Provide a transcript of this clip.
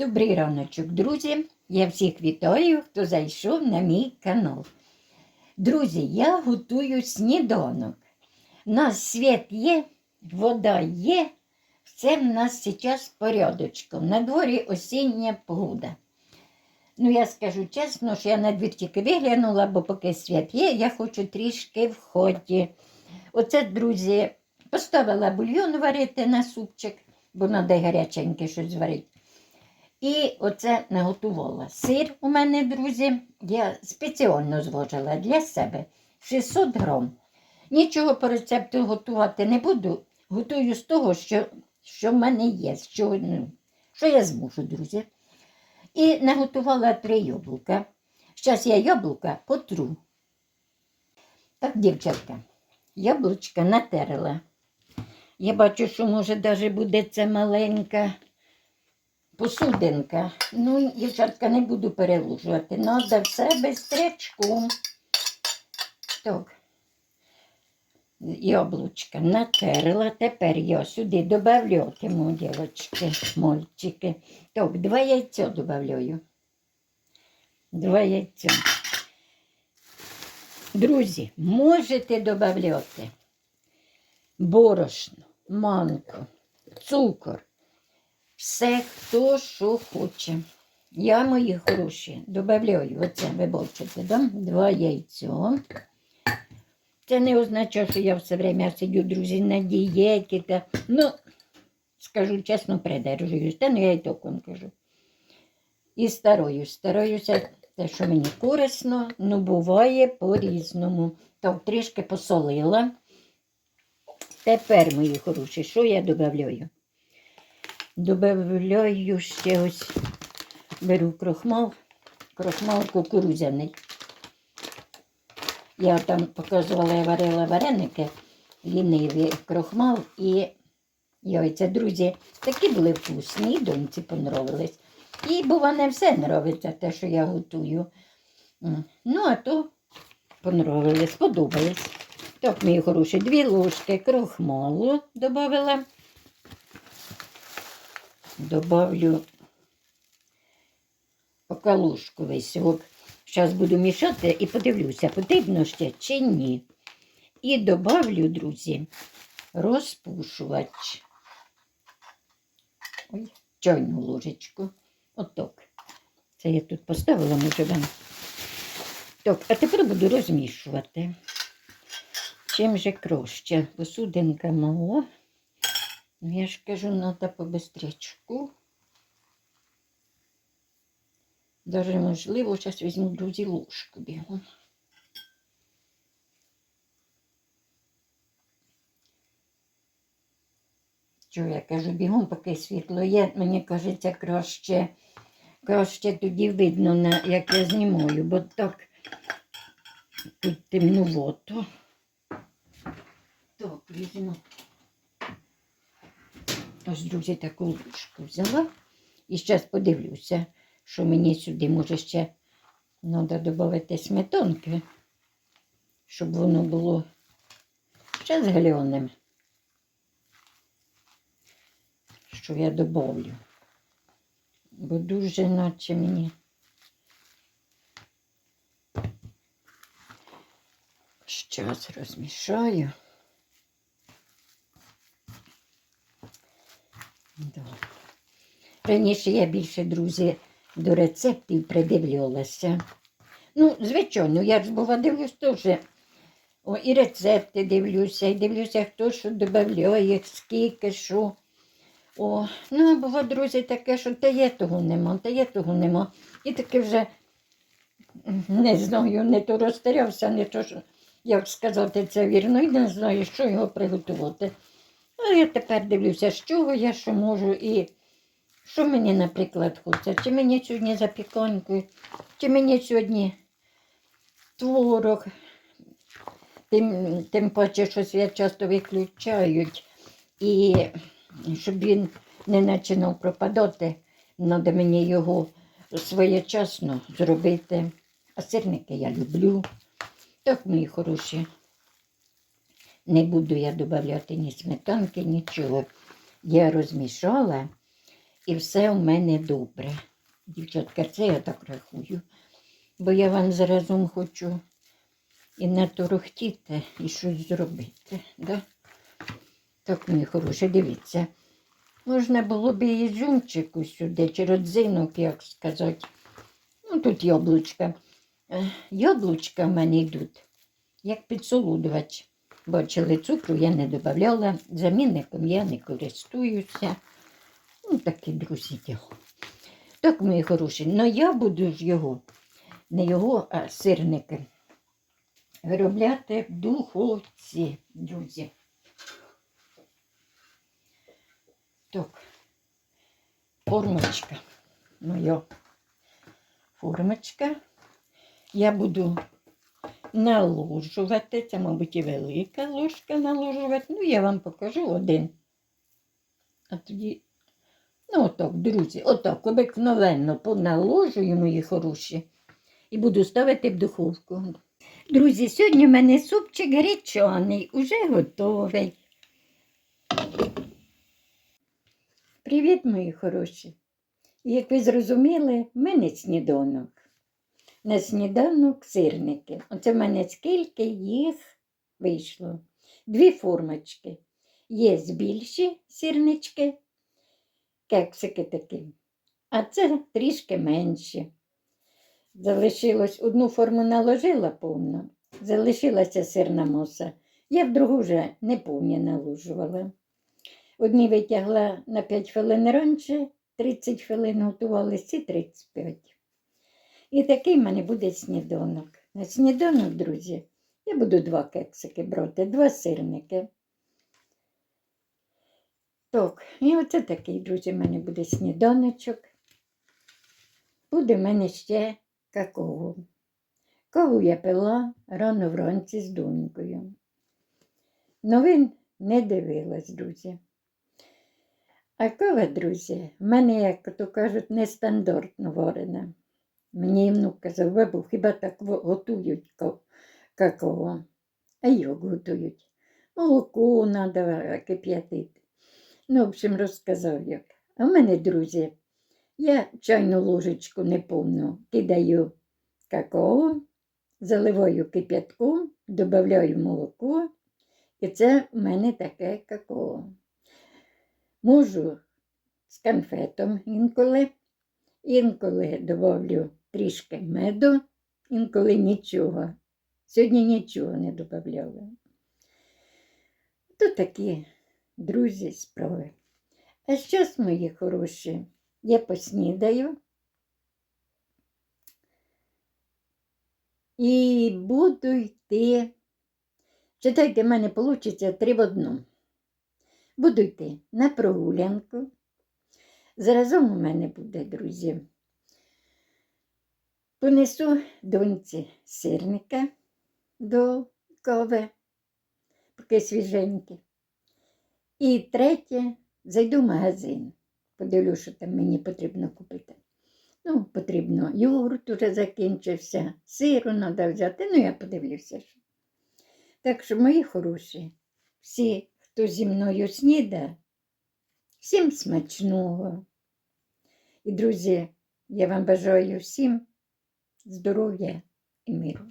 Добрий раночок, друзі. Я всіх вітаю, хто зайшов на мій канал. Друзі, я готую сніданок. У нас світ є, вода є, все в нас зараз порядочком. На дворі осіння погода. Ну, я скажу чесно, що я на двір тільки виглянула, бо поки світ є, я хочу трішки в ході. Оце, друзі, поставила бульйон варити на супчик, бо треба гаряченьке щось зварити. І оце наготувала. Сир у мене, друзі, я спеціально зважила для себе 600 грам. Нічого по рецепту готувати не буду. Готую з того, що, що в мене є, що, ну, що я зможу, друзі. І наготувала три яблука. Зараз я яблука потру. Так, дівчатка, яблучка натерла. Я бачу, що може навіть буде це маленька посудинка. Ну, дівчатка, не буду перелужувати. Надо все бистрячком. Так. Яблучка натерла. Тепер я сюди додавлятиму, дівчатки, мальчики. Так, два яйця додаю. Два яйця. Друзі, можете додати борошно, манку, цукор. Все, хто що хоче. Я, мої хороші, додаю оце, ви бачите, да? два яйця. Це не означає, що я все время сидю, друзі, на дієті. Та... Ну, скажу чесно, придержуюсь. Та ну я і так вам кажу. І стараюсь, стараюся те, що мені корисно, ну буває по-різному. Так, трішки посолила. Тепер, мої хороші, що я додаю? Добавляю ще ось беру крохмал, крохмал кукурудзяний. Я там показувала, я варила вареники, ліниві крохмал і яйця. Друзі, такі були вкусні, доньці понравились. І бува не все нравиться, те, що я готую. Ну, а то понравились, сподобались. Так, мої хороші, дві ложки крохмалу додала. Добавлю покалушку весь. Зараз буду мішати і подивлюся, потрібно ще чи ні. І добавлю, друзі, розпушувач. Ой, чайну ложечку. Отак. Це я тут поставила, може вам. Так, а тепер буду розмішувати. Чим же краще? Посудинка мала. Ну, Я ж кажу, треба побистрячку. Даже можливо, зараз візьму, друзі, ложку бігом. Що я кажу, бігом, поки світло є, мені кажеться, краще, краще тоді видно, на, як я знімаю, бо так тут темнувато. Так, візьму. Ось, друзі, таку ложку взяла. І зараз подивлюся, що мені сюди може ще треба додати сметанки, щоб воно було ще з глянем. Що я добавлю. Бо дуже наче мені. Щас розмішаю. Раніше я більше, друзі, до рецептів придивлялася. Ну, звичайно, я ж бува дивлюсь теж. О, і рецепти дивлюся, і дивлюся, хто що додає, скільки що. О, ну, а бува, друзі, таке, що та є того нема, та є того нема. І таке вже не знаю, не то розтерявся, не то, що, як сказати це вірно, і не знаю, що його приготувати. А я тепер дивлюся, з чого я що можу і що мені, наприклад, хочеться. Чи мені сьогодні запіканку, чи мені сьогодні творог. Тим, тим паче, що свят часто виключають. І щоб він не починав пропадати, треба мені його своєчасно зробити. А сирники я люблю. Так, мої хороші. Не буду я додавати ні сметанки, нічого. Я розмішала і все у мене добре. Дівчатка, це я так рахую. Бо я вам заразом хочу і не торохтіти, і щось зробити. Да? Так, мої хороші, дивіться. Можна було б і ізюмчику сюди, чи родзинок, як сказати. Ну, тут яблучка. Е, Яблучка в мене йдуть, як підсолодувач. Бачили, цукру я не додавала, замінником я не користуюся. Ну, такі друзі діло. Так, мої хороші, але я буду ж його, не його, а сирники виробляти в духовці, друзі. Так, формочка. Моя формочка. Я буду наложувати. Це, мабуть, і велика ложка наложувати. Ну, я вам покажу один. А тоді, ну, отак, друзі, отак, обикновенно поналожую, мої хороші, і буду ставити в духовку. Друзі, сьогодні в мене супчик гречаний, уже готовий. Привіт, мої хороші. Як ви зрозуміли, в мене сніданок. На сніданок сирники. Оце в мене скільки їх вийшло. Дві формочки. Є більші сірнички, кексики такі, а це трішки менші. Залишилось одну форму наложила повну, залишилася сирна моса. Я в другу вже не повні наложувала. Одні витягла на 5 хвилин раніше, 30 хвилин готувалися і 35. І такий в мене буде сніданок. На сніданок, друзі, я буду два кексики брати, два сирники. Так, і оце такий, друзі, в мене буде сніданочок. Буде в мене ще какао. Каву я пила рано вранці з донькою. Новин не дивилась, друзі. А кава, друзі, в мене, як то кажуть, нестандартно варена. Мені внук казав, бабу, хіба так готують ка- какао? А як готують? Молоко треба кип'ятити. Ну, в общем, розказав як. А в мене, друзі, я чайну ложечку неповну кидаю какао, заливаю кип'ятком, додаю молоко, і це в мене таке какао. Можу з конфетом інколи, інколи додавлю трішки меду, інколи нічого. Сьогодні нічого не додавала. То такі, друзі, справи. А зараз, мої хороші, я поснідаю і буду йти. Читайте, в мене вийде три в одному. Буду йти на прогулянку. Заразом у мене буде, друзі. Понесу доньці сирника до кави, поки свіженькі. І третє, зайду в магазин. Подивлю, що там мені потрібно купити. Ну, потрібно йогурт уже закінчився, сиру треба взяти. Ну, я подивлюся. Що. Так що, мої хороші, всі, хто зі мною снідає, всім смачного. І, друзі, я вам бажаю всім здоров'я і миру.